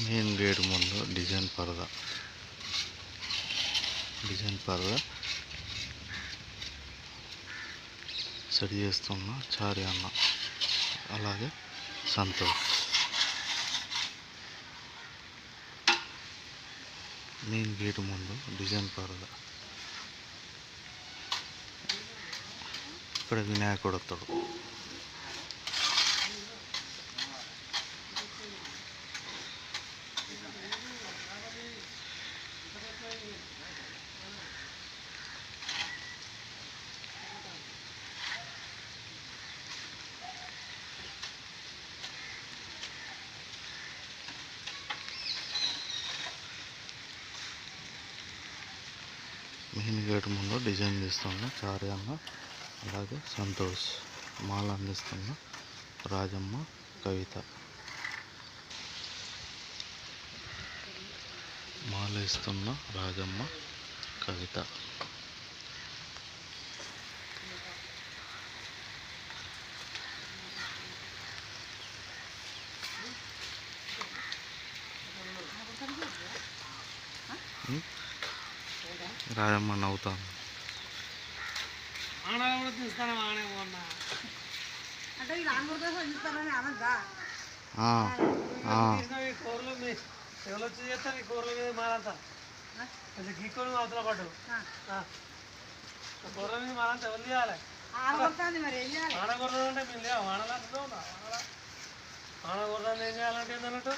Main gate ముందు design పరదా. Design పరదా. సెట్ చేస్తున్న చారి అన్న. అలాగే సంతోష్. మెయిన్ గేట్ ముందు డిజైన్ పరదా. ఇక్కడ వినాయకుడు వస్తాడు. మెయిన్ గేట్ ముందు డిజైన్ తీస్తున్న చారి అలాగే సంతోష్ మాల అందిస్తున్న రాజమ్మ కవిత మాల ఇస్తున్న రాజమ్మ కవిత ఉం? రాజమ్మ నవ్వుతాను ఆడ అంటే ఎవరు మీద అవతల పడ్డు మీద ఎవరు చేయాలి ఆడగొడుతుంది ఏం అంటే మీరు లేవు ఆడలా ఆడ ఏం చేయాలంటే ఏంటన్నట్టు?